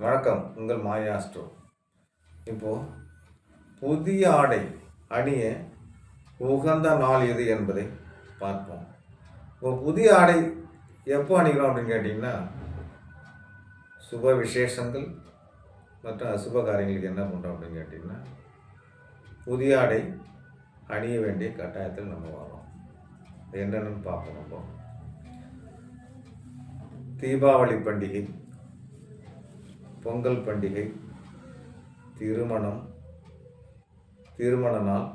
வணக்கம் உங்கள் மாயாஸ்ட்ரோ இப்போது புதிய ஆடை அணிய உகந்த நாள் எது என்பதை பார்ப்போம். இப்போ புதிய ஆடை எப்போ அணிக்கிறோம் அப்படின்னு கேட்டிங்கன்னா சுப விசேஷங்கள் மற்றும் அசுப காரியங்களுக்கு என்ன பண்ணுறோம் அப்படின்னு கேட்டிங்கன்னா புதிய ஆடை அணிய வேண்டிய கட்டாயத்தில் நம்ம வரோம் என்னென்னு பார்ப்போம் நம்ம. தீபாவளி பண்டிகை பொங்கல் பண்டிகை திருமணம் திருமண நாள்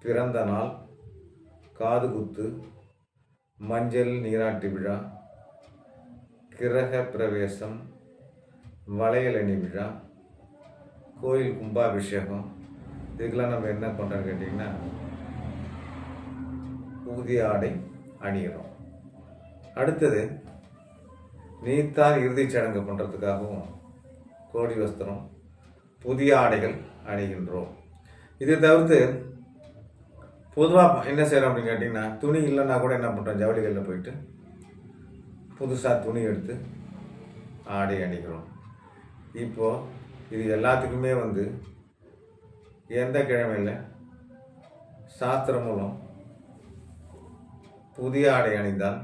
பிறந்த நாள் காதுகுத்து மஞ்சள் நீராட்டு விழா கிரக பிரவேசம் வளையலணி விழா கோயில் கும்பாபிஷேகம். இதுக்கெல்லாம் நம்ம என்ன பண்ணுறோம் கேட்டிங்கன்னா புதிய ஆடை அணிகிறோம் அடுத்தது நீத்தான் இறுதிச் சடங்கு பண்ணுறதுக்காகவும் கோடி வஸ்திரம் புதிய ஆடைகள் அணிகின்றோம். இதை தவிர்த்து பொதுவாக என்ன செய்கிறோம் அப்படின்னு கேட்டிங்கன்னா துணி இல்லைன்னா கூட என்ன பண்ணுறோம் ஜவுளிகளில் போயிட்டு புதுசாக துணி எடுத்து ஆடை அணிக்கிறோம் இப்போது இது எல்லாத்துக்குமே வந்து எந்த கிழமையில் சாஸ்திரம் மூலம் புதிய ஆடை அணிந்தால்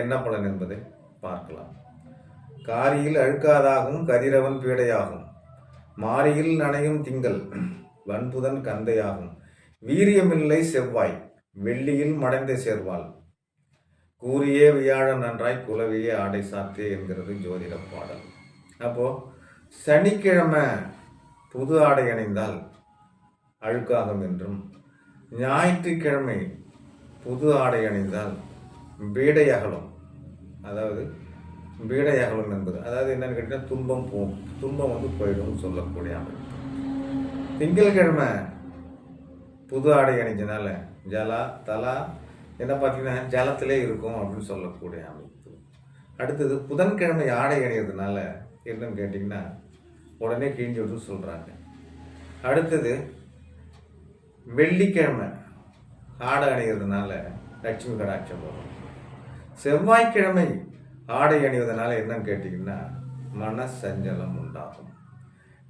என்ன பலன் என்பதை பார்க்கலாம். காரியில் அழுக்காதாகும் கதிரவன் பீடையாகும். மாரியில் நனையும் திங்கள் வன்புதன் கந்தையாகும். வீரியமில்லை செவ்வாய் வெள்ளியில் மடைந்த சேர்வாள். கூறியே வியாழ நன்றாய் குலவியே ஆடை சாத்தே என்கிறது ஜோதிட பாடல். அப்போது சனிக்கிழமை புது ஆடை அணிந்தால் அழுக்காகும் என்றும் ஞாயிற்றுக்கிழமை புது ஆடை அணிந்தால் பீடை அகலும் அதாவது பீடை அகலும் என்பது. அதாவது என்னன்னு கேட்டிங்கன்னா துன்பம் போ துன்பம் வந்து போயிடும் சொல்லக்கூடிய அமைப்பு திங்கட்கிழமை புது ஆடை அணிஞ்சனால ஜலா தலா என்ன பார்த்தீங்கன்னா ஜலத்திலே இருக்கும் அப்படின்னு சொல்லக்கூடிய அமைப்பு அடுத்தது புதன்கிழமை ஆடை அணியிறதுனால என்னன்னு கேட்டிங்கன்னா உடனே கிழிஞ்சு விட்டு சொல்கிறாங்க அடுத்தது வெள்ளிக்கிழமை ஆடை அணிகிறதுனால லட்சுமி கடாட்சம் வரும். செவ்வாய்க்கிழமை ஆடை அணிவதனால என்னன்னு கேட்டிங்கன்னா மன சஞ்சலம் உண்டாகும்.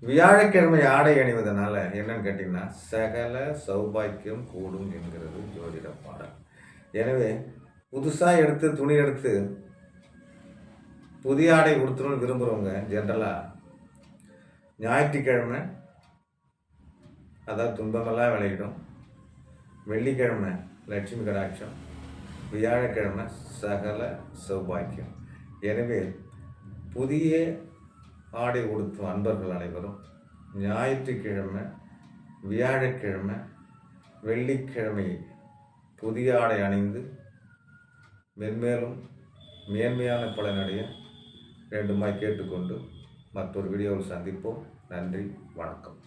வியாழக்கிழமை ஆடை அணிவதனால என்னன்னு கேட்டிங்கன்னா சகல சௌபாக்கியம் கூடும் என்கிறது ஜோதிட பாடல். எனவே புதுசாக எடுத்து துணி எடுத்து புதிய ஆடை உடுத்தணும்னு விரும்புகிறவங்க ஜென்ரலாக ஞாயிற்றுக்கிழமை அதாவது துன்பமெல்லாம் விளையிடும் வெள்ளிக்கிழமை லட்சுமி கடாட்சம். வியாழக்கிழமை சகல சௌபாக்கியம் எனவே புதிய ஆடை உடுத்தும் அன்பர்கள் அனைவரும் ஞாயிற்றுக்கிழமை வியாழக்கிழமை வெள்ளிக்கிழமை புதிய ஆடை அணிந்து மென்மேலும் மேன்மையான பலனடைய வேண்டுமாய் கேட்டுக்கொண்டு மற்றொரு வீடியோவில் சந்திப்போம். நன்றி வணக்கம்.